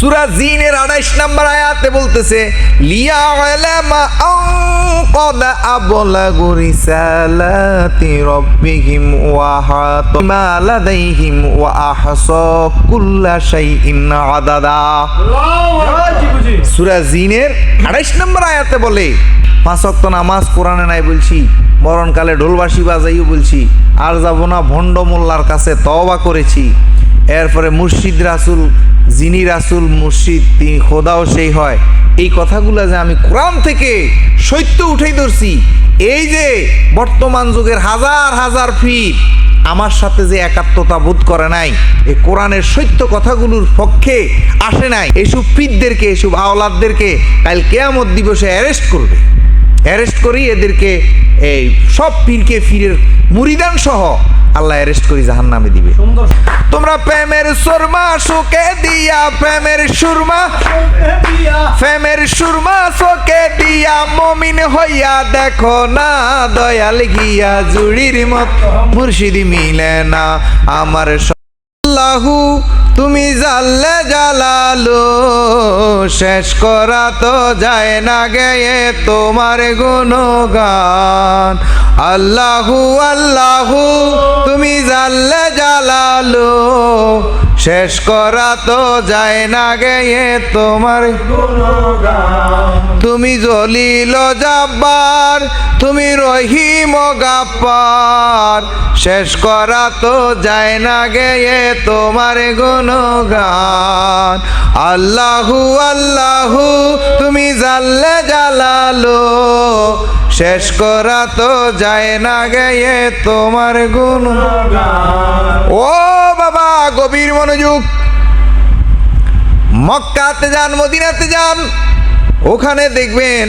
সুরা জিনের আড়াইশ নাম্বার আয়াতে বলতেছে লিয়া সুরা জিনের আড়াইশ নম্বর আয়াতে বলে, পাঁচ নামাজ কোরআনে নাই বলছি, মরণকালে ঢোলবাসি বাজাইও বলছি, আর যাব না ভণ্ড মোল্লার কাছে তওবা করেছি। এরপরে মুর্শিদ রাসুল যিনি রাসুল মুর্শিদ, তিনি খোদাও সেই হয়। এই কথাগুলো যে আমি কোরআন থেকে সত্য উঠেই ধরছি, এই যে বর্তমান যুগের হাজার হাজার ফিট আমার সাথে যে একাত্মতা বোধ করে নাই এই কোরআনের সত্য কথাগুলোর পক্ষে আসে নাই, এসব পিতদেরকে এসব আওলাদদেরকে কাল কেয়ামত দিবসে অ্যারেস্ট করবে। অ্যারেস্ট করি এদেরকে এই সব পীরকে ফিরের মুরিদান সহ আল্লাহ অ্যারেস্ট করি জাহান নামে দিবে তোমরা প্রেমের সুরমা শোকে দিয়া প্রেমের সুরমা। প্রেমের সুরমা শোকে দিয়া মমিন হইয়া দেখো না দয়াল গিয়া জুড়ির মত। মুর্শিদি মিলে না আমার আল্লাহু তুমি জাল্লে জালালো, শেষ করা তো যায় না গেয়ে তোমার গুণগান। আল্লাহু আল্লাহু, তুমি জাল্লে জালালো, শেষ করা তো যায় না গেয়ে তোমার তুমি জলিল জাব্বার, তুমি রহিম গাপ্পার, শেষ করা তো যায় না গেয়ে তোমার গুণগান আল্লাহু আল্লাহু, তুমি জাল্লে জালালো। শেষ করা তো যায় না গেয়ে তোমার গুণ ও বাবা, গভীর মনোযোগ। মক্কাতে যান, মদিনাতে যান। ওখানে দেখবেন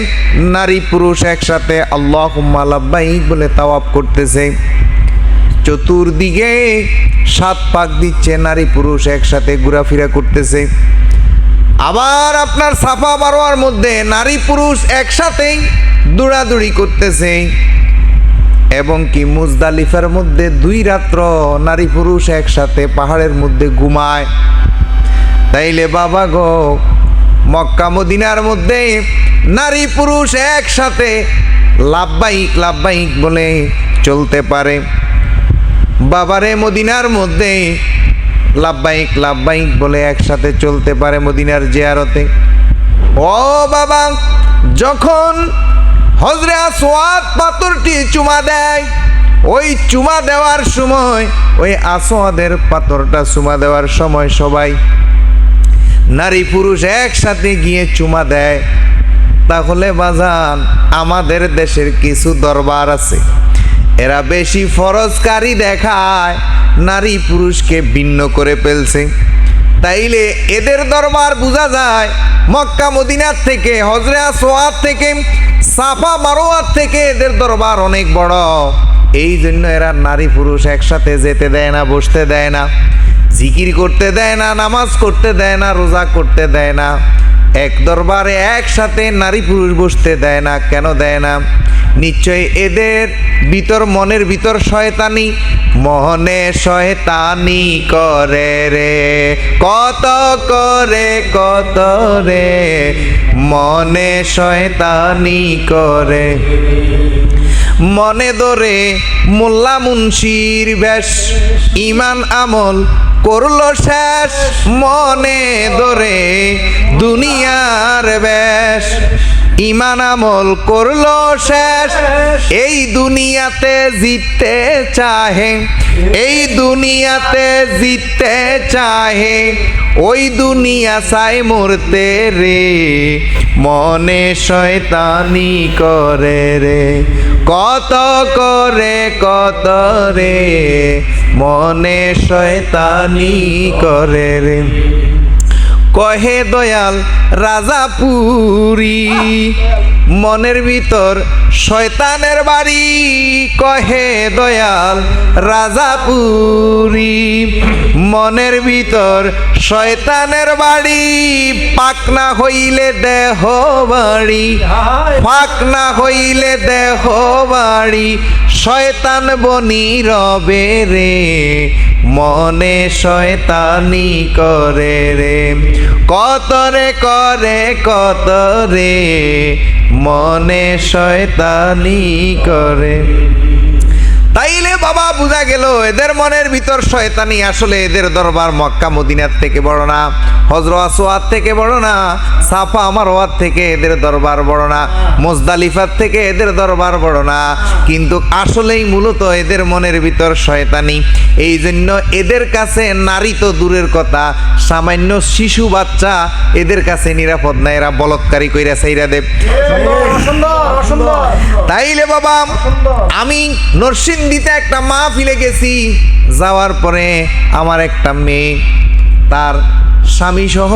নারী পুরুষ একসাথে আল্লাহ লাব্বাইক বলে তাওয়াব করতেছে। চতুর্দিকে সাত পাক দিচ্ছে, নারী পুরুষ একসাথে ঘোরাফেরা করতেছে। আবার আপনার সাফা বারোয়ার মধ্যে নারী পুরুষ একসাথেই দৌড়াদৌড়ি করতেছে। এবং কি মুজদালিফার মধ্যে দুই রাত্র নারী পুরুষ একসাথে পাহাড়ের মধ্যে ঘুমায়। তাইলে বাবা গো, মক্কা মদিনার মধ্যে নারী পুরুষ একসাথে লাভবাহিক লাভবাহিক বলে চলতে পারে। বাবারে মদিনার মধ্যে। লাভবাহিক লাভবাহিক বলে একসাথে চলতে পারে মদিনার জিয়ারতে। ও বাবা, যখন হজরে আসোয়াদ পাথরটি চুমা দেয়, ওই চুমা দেওয়ার সময়, ওই আসোয়াদের পাথরটা চুমা দেওয়ার সময় সবাই নারী পুরুষ একসাথে গিয়ে চুমা দেয়। তাহলে বাজান, আমাদের দেশের কিছু দরবার আছে। এরা বেশি ফরজকারী দেখায়, নারী পুরুষকে ভিন্ন করে ফেলছে। তাইলে এদের দরবার বোঝা যায়, মক্কা মদিনার থেকে হজরে সোয়াদ থেকে, সাফা মারোয়ার থেকে এদের দরবার অনেক বড়। এই জন্য এরা নারী পুরুষ একসাথে যেতে দেয় না, বসতে দেয় না, জিকির করতে দেয় না, নামাজ করতে দেয় না, রোজা করতে দেয় না। এক দরবারে একসাথে নারী পুরুষ বসতে দেয় না, কেন দেয় না? নিশ্চয় এদের ভিতর মনের ভিতর শয়তানি মনে শয়তানি করে রে, কত করে, কত রে, মনে শয়তানি করে। মনে দরে মোল্লা মুন্সির বেশ, ইমান আমল করল শেষ মনে দরে দুনিয়ার বেশ। ইমান আমল করল শেষ। এই দুনিয়াতে জিততে চাহে। এই দুনিয়াতে জিততে চাহে। ওই দুনিয়া চাই মরতে রে। মনে শয়তানি করে রে। কত করে, কত রে। মনে শয়তানি করে রে। কহে দয়াল রাজাপুরি, মনের ভিতর শয়তানের বাড়ি, কহে দয়াল রাজাপুরি, মনের ভিতর শয়তানের বাড়ি, পাকনা হইলে দেহ বাড়ি, পাকনা হইলে দেহ বাড়ি, শয়তান বনি রবে রে মনে শয়তানি করে রে। কতরে করে কতরে মনে শয়তানি করে। তাইলে বাবা বোঝা গেল এদের মনের ভিতর শয়তানি আসলে এদের দরবার মক্কা মদিনার থেকে বড় না হজর আসোয়ার থেকে বড় না সাফা আমার ওয়ার থেকে এদের দরবার বড় না মোজদালিফার থেকে এদের দরবার বড় না। কিন্তু আসলেই মূলত এদের মনের ভিতর শয়তানি। এই জন্য এদের কাছে নারী তো দূরের কথা সামান্য শিশু বাচ্চা এদের কাছে নিরাপদ না এরা বলৎকারী কইরা সাইরা দেব তাইলে বাবা আমি নরসিংদীতে একটা মা ফিলে গেছি যাওয়ার পরে আমার একটা মেয়ে তার স্বামী সহ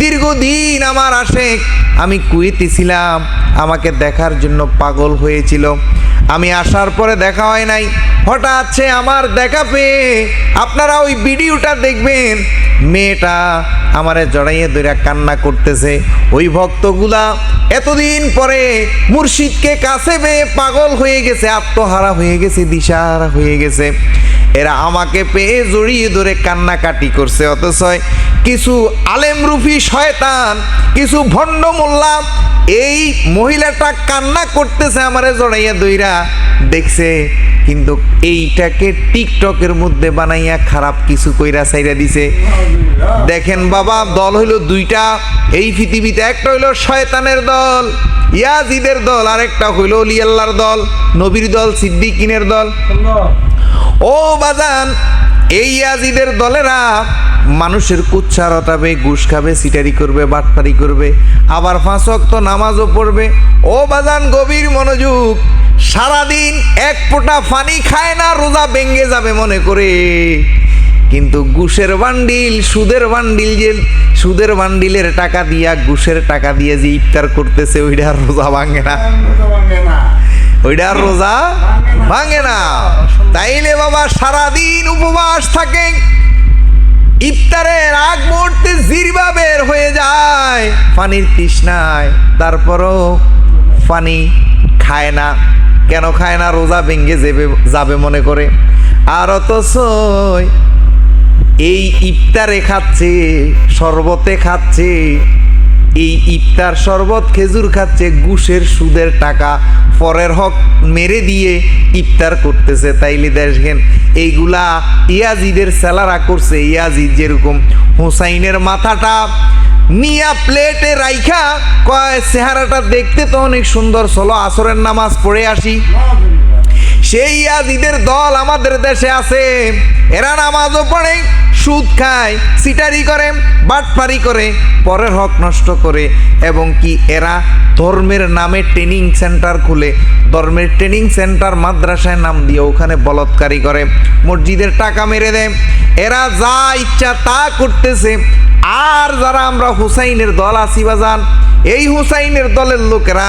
দীর্ঘদিন আমার আশেক আমি কুয়েতে ছিলাম, আমাকে দেখার জন্য পাগল হয়েছিল। আমি আসার পরে দেখা হয় নাই। হঠাৎ সে আমার দেখা পেয়ে আপনারা ওই ভিডিওটা দেখবেন। মেয়েটা আমারে জড়াইয়ে দৈরা কান্না করতেছে। ওই ভক্তগুলা এতদিন পরে মুর্শিদকে কাছে পেয়ে পাগল হয়ে গেছে, আত্মহারা হয়ে গেছে, দিশাহারা হয়ে গেছে। এরা আমাকে পেয়ে জড়িয়ে ধরে কান্নাকাটি করছে, অথচ কিছু আলেম রুফি শয়তান, কিছু ভণ্ড মোল্লা এই মহিলাটা কান্না করতেছে আমারে জড়াইয়া দইরা দেখছে, কিন্তু এইটাকে টিকটকের মধ্যে বানাইয়া খারাপ কিছু কইরা সাইরা দিছে। দেখেন বাবা, দল হইল দুইটা, এই পৃথিবীতে একটা হইল শয়তানের দল, ইয়াজিদের দল আর একটা হইল লিয়াল্লার দল, নবীর দল, সিদ্দিকিনের দল। ও বাজান, এই আজিদের দলেরা মানুষের কুচ্ছা রটাবে, ঘুষ খাবে, সিটারি করবে, বাটপারি করবে, আবার ওয়াক্ত নামাজও পড়বে। ও বাজান, গভীর মনোযোগ, সারাদিন এক ফোঁটা পানি খায় না, রোজা ভেঙ্গে যাবে মনে করে। কিন্তু ঘুষের বান্ডিল, সুদের বান্ডিল যে, সুদের বান্ডিলের টাকা দিয়া, ঘুষের টাকা দিয়ে যে ইফতার করতেছে, ওইটা রোজা ভাঙে না। ওইটা রোজা ভাঙে না। তাইলে বাবা সারাদিন উপবাস থাকে। ইফতারের আগ মুহূর্তে জিরবা বের হয়ে যায়। পানির তৃষ্ণায়। তারপরও পানি খায় না। কেন খায় না? রোজা ভেঙ্গে যাবে যাবে মনে করে। আর অথচ এই ইফতারে খাচ্ছে, শরবতে খাচ্ছে এই ইফতার শরবত খেজুর খাচ্ছে, ঘুষের সুদের টাকা পরের হক মেরে দিয়ে ইফতার করতেছে তাইলে দেখেন এইগুলা ইয়াজিদের স্যালারা করছে, ইয়াজিদ যেরকম হুসাইনের মাথাটা নিয়া প্লেটে রাইখা কয়, চেহারাটা দেখতে তো অনেক সুন্দর, চলো আসরের নামাজ পড়ে আসি। সেই ইয়াজিদের দল আমাদের দেশে আছে, এরা নামাজও পড়ে সুদ খায়, সিটারি করে, বাটপারি করে, পরের হক নষ্ট করে। এবং কি এরা ধর্মের নামে ট্রেনিং সেন্টার খুলে, ধর্মের ট্রেনিং সেন্টার মাদ্রাসায় নাম দিয়ে ওখানে বলৎকারী করে। মসজিদের টাকা মেরে দেয়। এরা যা ইচ্ছা তা করতেছে আর যারা আমরা হুসাইনের দল আসি বাজান এই হুসাইনের দলের লোকেরা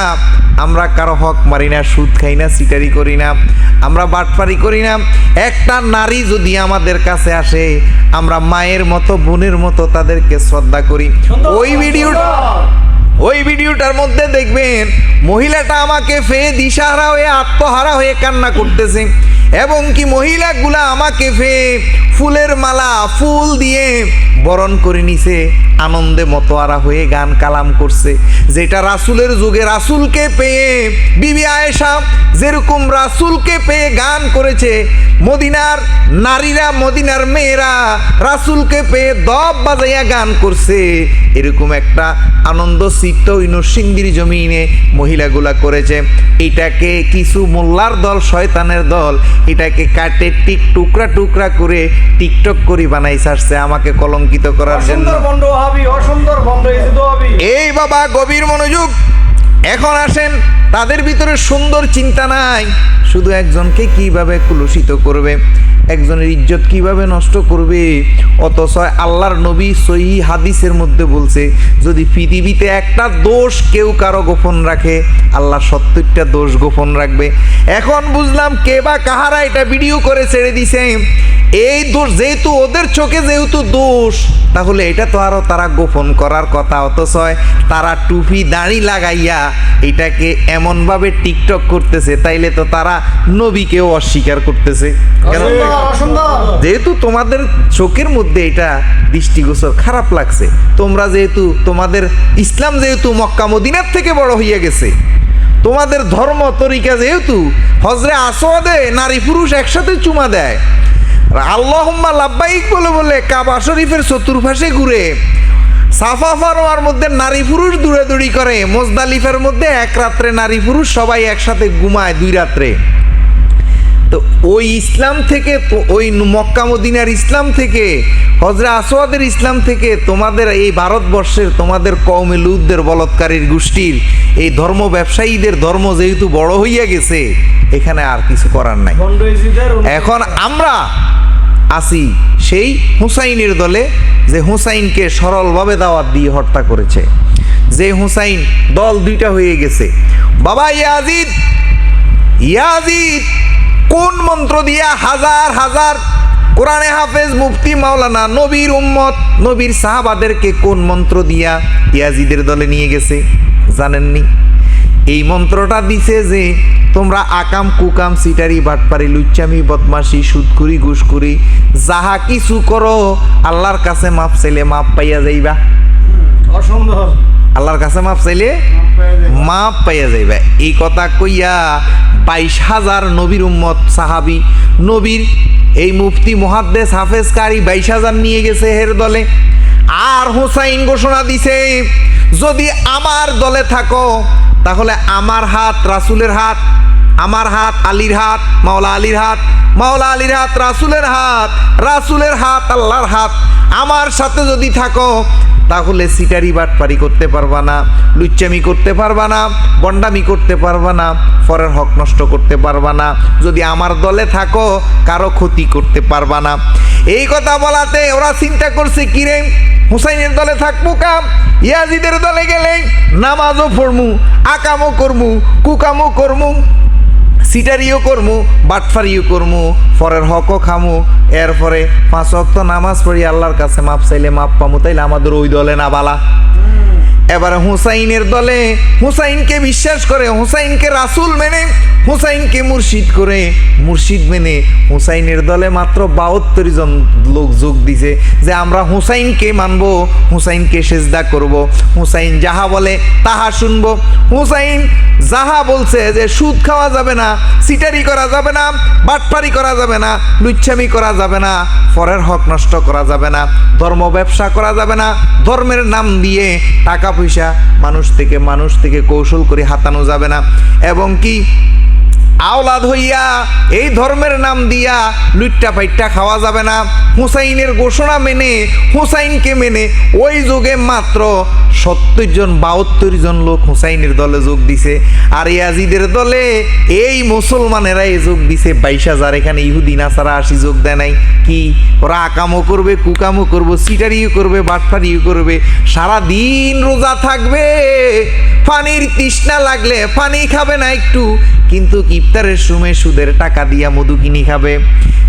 আমরা কারও হক মারি না সুদ খাই না সিটারি করি না আমরা বাটপারি করি না। একটা নারী যদি আমাদের কাছে আসে আমরা মায়ের মতো বোনের মতো তাদেরকে শ্রদ্ধা করি। ওই ভিডিও ওই ভিডিওটার মধ্যে দেখবেন মহিলাটা আমাকে ফেয়ে দিশাহারা হয়ে, আত্মহারা হয়ে কান্না করতেছে। এবং কি মহিলাগুলা আমাকে ফেয়ে ফুলের মালা, ফুল দিয়ে বরণ করে নিছে। আনন্দে মতোয়ারা হয়ে গান কালাম করছে। যেটা রাসুলের যুগে রাসুলকে পেয়ে, বিবি আয়েশা যেরকম রাসুলকে পেয়ে গান করেছে, মদিনার নারীরা, মদিনার মেয়েরা রাসুলকে পেয়ে দব বাজাইয়া গান করছে, এরকম একটা আনন্দ সিক্ত ওই নরসিংদীর জমিনে মহিলাগুলা করেছে। এটাকে কিছু মোল্লার দল শয়তানের দল এটাকে কাটে টিক টুকরা টুকরা করে টিকটক করি বানাই ছাড়ছে আমাকে কলঙ্কিত করার জন্য। এই বাবা গভীর মনোযোগ। এখন আসেন, তাদের ভিতরে সুন্দর চিন্তা নাই। শুধু একজনকে কীভাবে কুলুষিত করবে, একজনের ইজ্জত কীভাবে নষ্ট করবে, অথচ আল্লাহর নবী সহি হাদিসের মধ্যে বলছে, যদি পৃথিবীতে একটা দোষ কেউ কারও গোপন রাখে, আল্লাহ সত্তরটা দোষ গোপন রাখবে। এখন বুঝলাম কে বা কাহারা এটা ভিডিও করে ছেড়ে দিছে। এই দোষ যেহেতু ওদের চোখে যেহেতু দোষ তাহলে এটা তো আরও তারা গোপন করার কথা অথচ তারা টুপি দাড়ি লাগাইয়া এটাকে এমনভাবে টিকটক করতেছে তাইলে তো তারা নবীকেও অস্বীকার করতেছে। যেহেতু তোমাদের চোখের মধ্যে এটা দৃষ্টিগোচর খারাপ লাগছে। তোমরা যেহেতু তোমাদের ইসলাম যেহেতু মক্কা মদিনার থেকে বড় হইয়া গেছে। তোমাদের ধর্ম তরিকা যেহেতু হজরে আসোয়াদে নারী পুরুষ একসাথে চুমা দেয়। আল্লাহম্মা লাব্বাইক বলে বলে কাবা শরীফের চতুর্পাশে ঘুরে। সাফা ফারোয়ার মধ্যে নারী পুরুষ দৌড়াদৌড়ি করে মোজদালিফের মধ্যে এক রাত্রে নারী পুরুষ সবাই একসাথে ঘুমায় দুই রাত্রে। তো ওই ইসলাম থেকে ওই মক্কা মদিনার ইসলাম থেকে হজরা আসওয়াদের ইসলাম থেকে তোমাদের এই ভারতবর্ষের তোমাদের কৌমে লুদদের বলৎকারীর গোষ্ঠীর এই ধর্ম ব্যবসায়ীদের ধর্ম যেহেতু বড় হইয়া গেছে এখানে আর কিছু করার নাই। এখন আমরা আসি। সেই হুসাইনের দলে যে হুসাইনকে সরলভাবে দাওয়াত দিয়ে হত্যা করেছে। যে হুসাইন দল দুইটা হয়ে গেছে। বাবা ইয়াজিদ ইয়াজিদ, কোন মন্ত্র দিয়া হাজার হাজার কোরআনে হাফেজ মুফতি মাওলানা নবীর উম্মত, নবীর সাহাবাদেরকে কোন মন্ত্র দিয়া ইয়াজিদের দলে নিয়ে গেছে? জানেননি? এই মন্ত্রটা দিছে যে তোমরা আকাম কুকাম সিটারি বাটপারি লুচ্চামি বদমাসি সুদকুরি ঘুষকুরি যাহা কিছু করো আল্লাহর কাছে মাপ চাইলে মাপ পাইয়া যাইবা। অসুন্দর আল্লাহর কাছে মাপ চাইলে মাপ পাইয়া যাইবা। এই কথা কইয়া বাইশ হাজার নবীর উম্মত সাহাবি নবীর এই মুফতি মহাদ্দেশ হাফেজ কারি বাইশ হাজার নিয়ে গেছে হের দলে। আর হোসাইন ঘোষণা দিছে যদি আমার দলে থাকো তাহলে আমার হাত রাসুলের হাত, আমার হাত আলীর হাত, মাওলা আলীর হাত, মাওলা আলীর হাত, রাসুলের হাত রাসুলের হাত, আল্লাহর হাত। আমার সাথে যদি থাকো তাহলে সিটারি বাটপারি করতে পারবা না, লুচ্চামি করতে পারবা না, বন্ডামি করতে পারবা না পরের হক নষ্ট করতে পারবা না, যদি আমার দলে থাকো, কারও ক্ষতি করতে পারবা না। এই কথা বলাতে ওরা চিন্তা করছে কিরে হুসাইনের দলে থাকব কাম ইয়াজিদের দলে গেলে নামাজও পড়মু, আকামও করমু, কুকামও করমু সিটারিও করমু, বাটফারিও করমু ফরের হকও খামু, এরপরে পাঁচ অক্ত নামাজ পড়ি, আল্লাহর কাছে মাপ চাইলে মাপ পামু, তাইলে আমাদের ওই দলে না বালা। এবারে হুসাইনের দলে হুসাইনকে বিশ্বাস করে, হুসাইনকে রাসুল মেনে হুসাইনকে মুর্শিদ করে মুর্শিদ মেনে হুসাইনের দলে মাত্র বাহাত্তর জন লোক যোগ দিছে যে আমরা হুসাইনকে মানব, হুসাইনকে সেজদা করব। হুসাইন যাহা বলে তাহা শুনব। হুসাইন যাহা বলছে যে সুদ খাওয়া যাবে না, সিটারি করা যাবে না, বাটপারি করা যাবে না, লুচ্ছামি করা যাবে না পরের হক নষ্ট করা যাবে না, ধর্ম ব্যবসা করা যাবে না, ধর্মের নাম দিয়ে টাকা পয়সা মানুষ থেকে মানুষ থেকে কৌশল করে হাতানো যাবে না। এবং কি আওলাদ হইয়া এই ধর্মের নাম দিয়া লুট্টা পাইট্টা খাওয়া যাবে না। হুসাইনের ঘোষণা মেনে, হুসাইনকে মেনে ওই যুগে মাত্র সত্তর জন, বাহাত্তর জন লোক হুসাইনের দলে যোগ দিছে। আর ইয়াজিদের দলে এই মুসলমানেরা মুসলমানেরাই যোগ দিছে। বাইশ হাজার এখানে ইহুদি, নাসারা আসি যোগ দেয় নাই। কি? ওরা আকামও করবে কুকামও করব, সিটারিও করবে, বাটফারিও করবে। সারা দিন রোজা থাকবে, পানির তৃষ্ণা লাগলে পানি খাবে না একটু। কিন্তু ইফতারের সময় সুদের টাকা দিয়া মধু কিনি খাবে।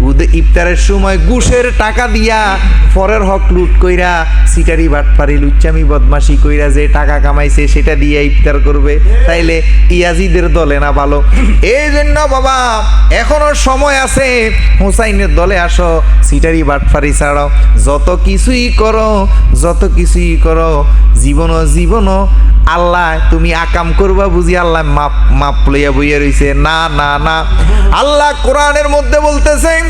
উদে- ইফতারের সময় ঘুষের টাকা দিয়া ফরের হক লুট কইরা, সিটারি বাটপারি লুচ্চামি বদমাশি কইরা যে টাকা কামাইছে সেটা দিয়ে ইফতার করবে। তাইলে ইয়াজিদের দলে না ভালো। এই জন্য বাবা, এখনও সময় আছে, হুসাইনের দলে আসো, সিটারি বাটফারি ছাড়ো যত কিছুই করো, যত কিছুই করো জীবন জীবন আল্লাহ, তুমি আকাম করবা বুঝি আল্লাহ মাপ মাপ লইয়া বইয়া রইছে। না না না। আল্লাহ কোরআনের মধ্যে বলতেছে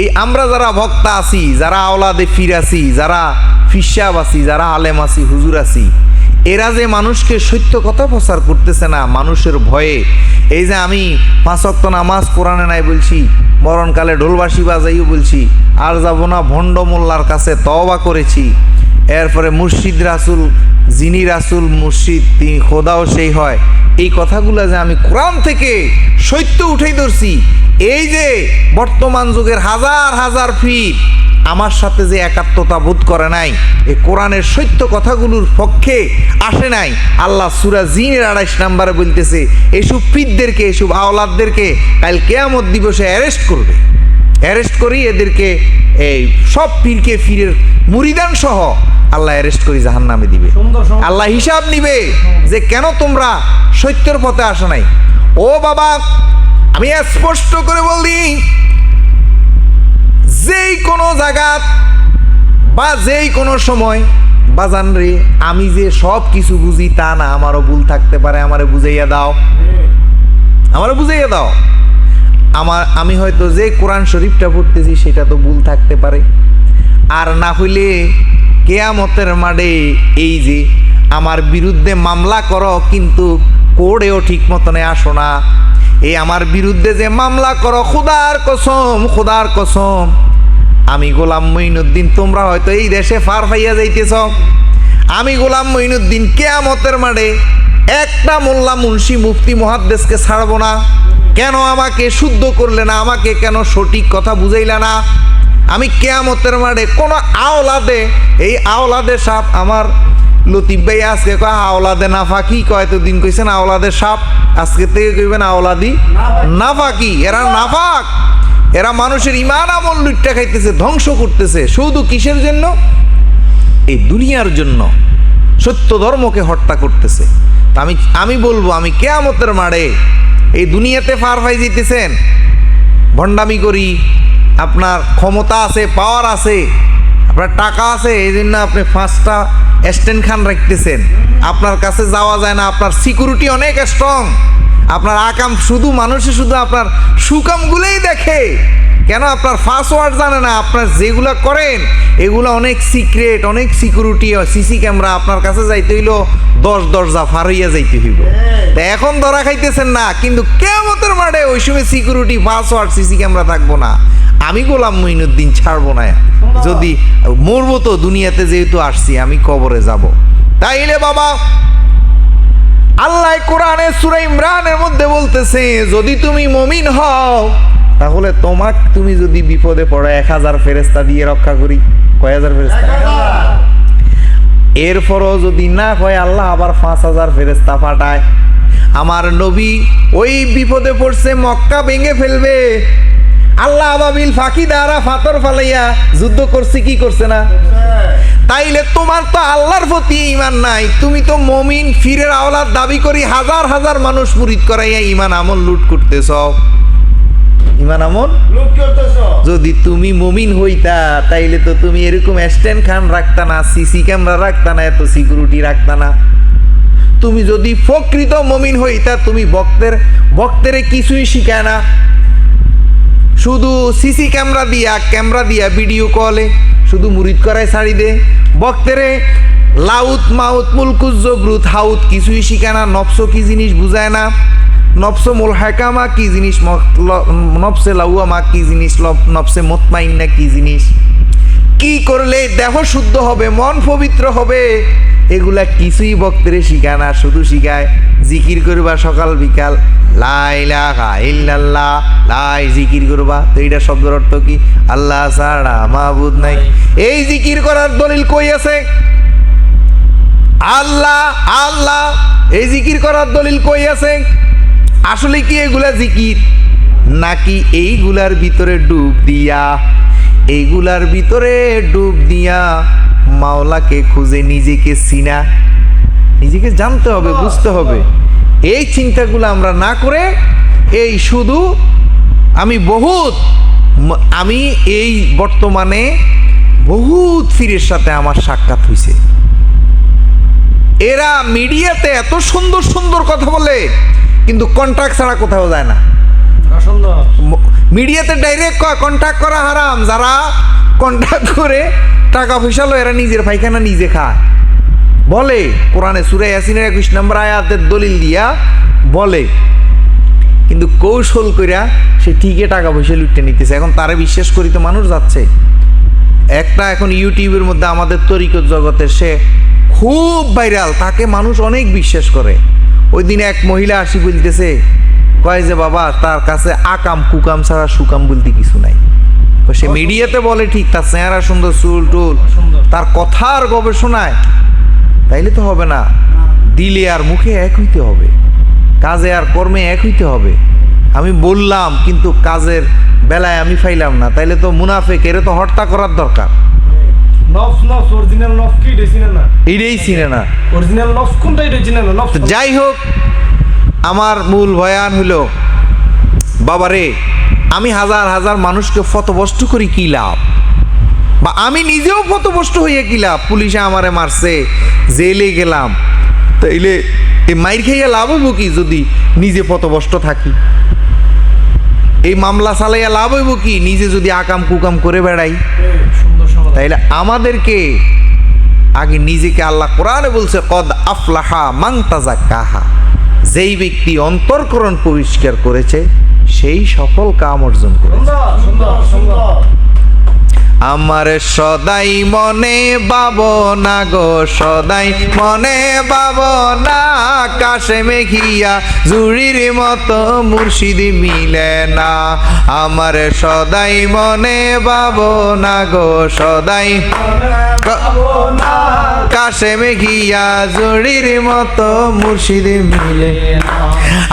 এই আমরা যারা ভক্তা আছি, যারা আওলাদে ফির আছি, যারা ফিসাব আছি, যারা আলেম আছি, হুজুর আছি, এরা যে মানুষকে সত্য কথা প্রচার করতেছে না, মানুষের ভয়ে। এই যে আমি পাঁচ অক্ত নামাজ কোরআনে নাই বলছি, মরণকালে ঢোলবাসি বাজাইও বলছি, আর যাব না ভণ্ড মোল্লার কাছে তওবা করেছি, এরপরে মুর্শিদ রাসুল যিনি রাসুল মুর্শিদ, তিনি খোদাও সেই হয়। এই কথাগুলো যে আমি কোরআন থেকে সত্য উঠেই ধরছি, এই যে বর্তমান যুগের হাজার হাজার ফিট আমার সাথে যে একাত্মতা বোধ করে নাই, এ কোরআনের সত্য কথাগুলোর পক্ষে আসে নাই। আল্লাহ সুরা জিনের আড়াইশ নাম্বারে বলতেছে, এসব পিতদেরকে এসব আওলাদদেরকে কাল কেয়ামত দিবসে অ্যারেস্ট করবে। অ্যারেস্ট করি এদেরকে এই সব পীরকে ফিরের মুরিদান সহ আল্লাহ অ্যারেস্ট করি জাহান নামে দিবে আল্লাহ হিসাব নিবে যে কেন তোমরা সত্যের পথে আসো নাই। ও বাবা আমি স্পষ্ট করে বলি যেই কোনো জায়গাত বা যেই কোনো সময় বাজান রে আমি যে সব কিছু বুঝি তা না আমারও ভুল থাকতে পারে আমারে বুঝাইয়া দাও। আমারও বুঝাইয়া দাও। আমার, আমি হয়তো যে কোরআন শরীফটা পড়তেছি সেটা তো ভুল থাকতে পারে। আর না হইলে কেয়ামতের মাঠে এই যে আমার বিরুদ্ধে মামলা করো, কিন্তু কোর্টেও ঠিক মতনে আসো না। এই আমার বিরুদ্ধে যে মামলা করো, খুদার কসম খুদার কসম। আমি গোলাম মঈনুদ্দিন, তোমরা হয়তো এই দেশে ফার ফাইয়া যাইতেছ। আমি গোলাম মঈনুদ্দিন, কেয়ামতের মাঠে একটা মোল্লা মুন্সি মুফতি মহাদ্দেশকে ছাড়বো না। কেন আমাকে শুদ্ধ করলে না? আমাকে কেন সঠিক কথা বুঝাইলে না? আমি কেয়ামতের মাঠে কোনো আওলাদে, এই আওলাদে সাপ আমার লতিফ ভাই আজকে কয়, আওলাদে নাফাকি? কয় তো দিন কইছেন আওলাদে সাপ। আজকে থেকে কইবেন আওলাদি নাফাকি। এরা নাফাক। এরা মানুষের ইমান আমল লুটটা খাইতেছে, ধ্বংস করতেছে। শুধু কিসের জন্য? এই দুনিয়ার জন্য। সত্য ধর্মকে হত্যা করতেছে। আমি আমি বলব, আমি কেয়ামতের মাঠে এই দুনিয়াতে ফার ফাই যেতেছেন ভণ্ডামি করি, আপনার ক্ষমতা আছে পাওয়ার আছে, আপনার টাকা আছে এই জন্য আপনি ফার্স্টটা স্ট্যান্ড খান রাখতেছেন। আপনার কাছে যাওয়া যায় না, আপনার সিকিউরিটি অনেক স্ট্রং আপনার আকাম শুধু মানুষে শুধু আপনার সুকামগুলোই দেখে। কেন আপনার পাসওয়ার্ড জানে না? আপনার যেগুলো করেন এগুলো অনেক সিক্রেট অনেক সিকিউরিটি সিসি ক্যামেরা আপনার কাছে যাইতে হইল দশ দরজা ফার হইয়া যাইতে হইব। তা এখন ধরা খাইতেছেন না কিন্তু কেমতের মাঠে ওই সময় সিকিউরিটি পাসওয়ার্ড সিসি ক্যামেরা থাকব না। আমি গোলাম মঈনুদ্দিন ছাড়বো না। যদি মরবো তো দুনিয়াতে যেহেতু আসছি আমি কবরে যাব। তাইলে বাবা আল্লাহ কোরআনে সূরা ইমরানের মধ্যে বলতেছে যদি তুমি মমিন হও তাহলে তোমাক তুমি যদি বিপদে পড়ো, এক হাজার ফেরেস্তা দিয়ে রক্ষা করি। কয় হাজার ফেরেস্তা এরপরও যদি না হয়, আল্লাহ আবার পাঁচ হাজার ফেরেস্তা পাঠায়। আমার নবী ওই বিপদে পড়ছে, মক্কা ভেঙে ফেলবে। আল্লাহ আবাবিল ফাঁকি দ্বারা ফাতর ফালাইয়া যুদ্ধ করছে, কি করছে না? তাইলে তোমার তো আল্লাহর প্রতি ইমান নাই। তুমি তো মমিন, ফিরের আওলার দাবি করি হাজার হাজার মানুষ মুরিদ করাইয়া ইমান আমল লুট করতেছ। ইমান আমল? যদি তুমি মমিন হইতা তাইলে তো তুমি এরকম স্ট্যান্ড খান রাখতা না সিসি ক্যামেরা রাখতা না এত সিকিউরিটি রাখতা না। তুমি যদি প্রকৃত মমিন হইতা তুমি বক্তের ভক্তের কিছুই শিখায় না। শুধু সিসি ক্যামেরা দিয়া ক্যামেরা দিয়া ভিডিও কলে শুধু মুরিদ করায় ছাড়ি দে। বক্তেরে লাউত মাউত মুলকুজ জবরুত হাউত কিছুই শিখায় না নফস কি জিনিস বুঝায় না। নফস মুল হাকামা কি জিনিস নফসে লাউয়ামা কি জিনিস? নফসে মতমাইন্না কি জিনিস? কি করলে দেহ শুদ্ধ হবে মন পবিত্র হবে? এগুলা কিছুই বক্তরে শিখায় না শুধু শিখায় জিকির করবা সকাল বিকাল। ইল্লাল্লাহ লাই জিকির করবা। তো এইটা শব্দের অর্থ কি? আল্লাহ ছাড়া মাহবুদ নাই। এই জিকির করার দলিল কই আছে? আল্লাহ আল্লাহ। এই জিকির করার দলিল কই আছে? আসলে কি এগুলা জিকির? নাকি এইগুলার ভিতরে ডুব দিয়া? এইগুলার ভিতরে ডুব দিয়া মাওলাকে খুঁজে নিজেকে চিনা। নিজেকে জানতে হবে বুঝতে হবে। এই চিন্তাগুলো আমরা না করে এই শুধু আমি বহুত আমি এই বর্তমানে বহুত ফিরের সাথে আমার সাক্ষাৎ হয়েছে এরা মিডিয়াতে এত সুন্দর সুন্দর কথা বলে কিন্তু কন্ট্রাক্ট ছাড়া কোথাও যায় না। মিডিয়াতে ডাইরেক্ট কন্ট্যাক্ট করা হারাম। যারা কন্ট্যাক্ট করে টাকা পয়সা লো এরা নিজের পায়খানা নিজে খায়। বলে কোরআনে সুরে ইয়াসিনের একুশ নম্বর আয়াতের দলিল দিয়া বলে। কিন্তু কৌশল কইরা সে ঠিকই টাকা পয়সা লুটতে নিতেছে। এখন তারে বিশ্বাস করি তো মানুষ যাচ্ছে। একটা এখন ইউটিউবের মধ্যে আমাদের তরিকত জগতের সে খুব ভাইরাল। তাকে মানুষ অনেক বিশ্বাস করে। ওই দিন এক মহিলা আসি বলতেছে, কয় যে বাবা, তার কাছে আকাম কুকাম ছাড়া সুকাম বলতে কিছু নাই। সে মিডিয়াতে বলে ঠিক, তার চেহারা সুন্দর, চুল টুল। তার কথার গবেষণায় তাইলে তো হবে না। দিলে আর মুখে এক হইতে হবে। কাজে আর কর্মে এক হইতে হবে। আমি বললাম, কিন্তু কাজের বেলায় আমি ফাইলাম না। তাইলে তো মুনাফেক, এর তো হত্যা করার দরকার। অরিজিনাল কি এটা চিনে না? চিনে না। অরিজিনাল কোনটা এটা চিনে না? নফস যাই হোক আমার মূল বয়ান হইল বাবারে আমি হাজার হাজার মানুষকে ফতবষ্ট করি কি লাভ? বা আমি নিজেও ফতবষ্ট হইয়া কি লাভ? পুলিশে আমারে মারছে জেলে গেলাম। তাইলে এই মাইর খাইয়া লাভ হইব কি যদি নিজে ফতবষ্ট থাকি? এই মামলা চালাইয়া লাভ হইব কি? নিজে যদি আকাম কুকাম করে বেড়াই? তাইলে আমাদেরকে আগে নিজেকে আল্লাহ কোরআনে বলছে, কদ আফলাহা মাংতাজা কাহা যেই ব্যক্তি অন্তর্করণ পরিষ্কার করেছে, সেই সফল কাম অর্জন করে সুন্দর সুন্দর সুন্দর। আমার সদাই মনে বাব না গো, সদাই মনে বাব না। কাশে মেঘিয়া জুড়ির মতো মুর্শিদ মিলে না। আমার সদাই মনে বাব না গো, সদাই কাশে মেঘিয়া জুড়ির মতো মুর্শিদি মিলে।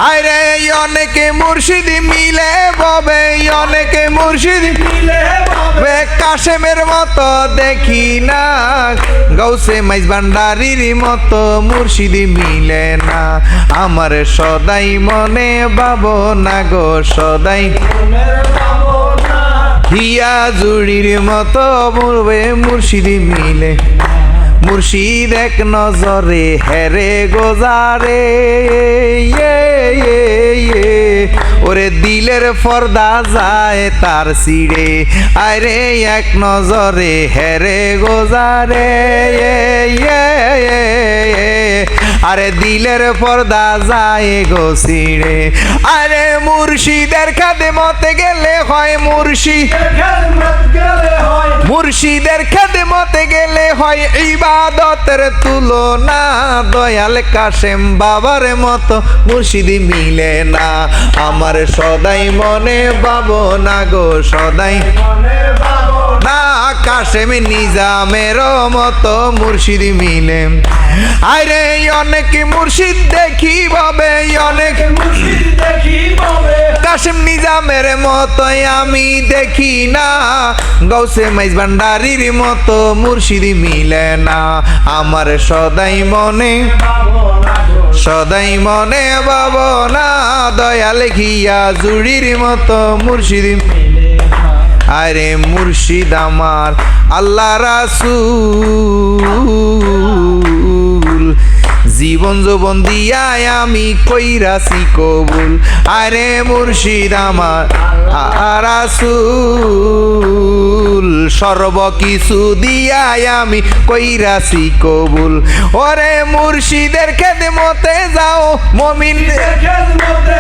আরে অনেকে মুর্শিদি মিলে, ববে অনেকে মুর্শিদি মিলে, বাবে। কাশেমের মতো দেখি না গৌসে মাইজ ভান্ডারির মতো মুর্শিদি মিলে না। আমার সদাই মনে বাব না গো, সদাই। হিয়া জুড়ির মতো বলবে মুর্শিদি মিলে। মুর্শিদ এক নজরে হেরে গোজারে ইয়ে, ইয়ে। ওরে দিলের ফর্দা যায় তার সিঁড়ে। আরে এক নজরে হেরে গোজারে। আরে দিলের পর্দা যায় গো সিঁড়ে। আরে মুর্শিদের খাদে মতে গেলে হয় মুর্শিদ খেদমত গেলে হয় মুর্শিদের গেলে হয় ইবাদতের তুলনা। দয়াল কাশেম বাবার মতো মুর্শিদি মিলে না। আমার সদাই মনে পাবো না গো, সদাই না কাশেম নিজামের মতো মুর্শিদি মিলে। আরে অনেক মুর্শিদ দেখি ভাবে অনেক বাবে কাশেম নিজামের মতোই আমি দেখি না। গৌসে মাইজ ভান্ডারির মতো মুর্শিদি মিলে না। আমার সদাই মনে সদাই মনে বাবনা দয়াল ঘিয়া জুড়ির মতো মুর্শিদ আরে মুর্শিদ আমার আল্লাহ রাসূল। জীবন যৌবন দিয়াই আমি কইরাছি কবুল। আরে মুর্শিদ আমার আরাসুল সর্ব কিছু দিয়াই আমি কইরাছি কবুল। ওরে মুর্শিদের খেদমতে যাও মমিন খেদমতে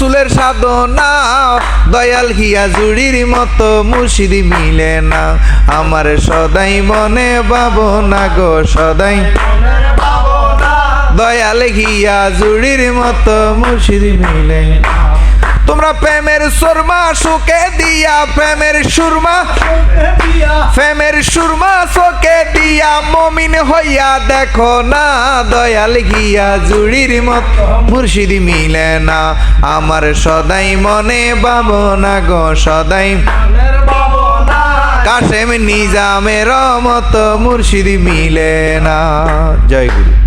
রাসুলের সাধনা, দয়াল হিয়া জুড়ির মতো মুশিদি মিলে না আমার সদাই মনে পাবো না গো, সদাই ভাবনা দয়াল হিয়া জুড়ির মতো মুশিদি মিলে না। তোমরা প্রেমের সুরমা সুকে দিয়া, প্রেমের সুরমা প্রেমের সুরমা চোখে দিয়া, মমিন হইয়া দেখো না, দয়াল গিয়া জুড়ির মত। মুর্শিদি মিলে না, আমার সদাই মনে পাবো না গো, সদাই কাশেম নিজামের মতো মুর্শিদি মিলে না। জয় গুরু।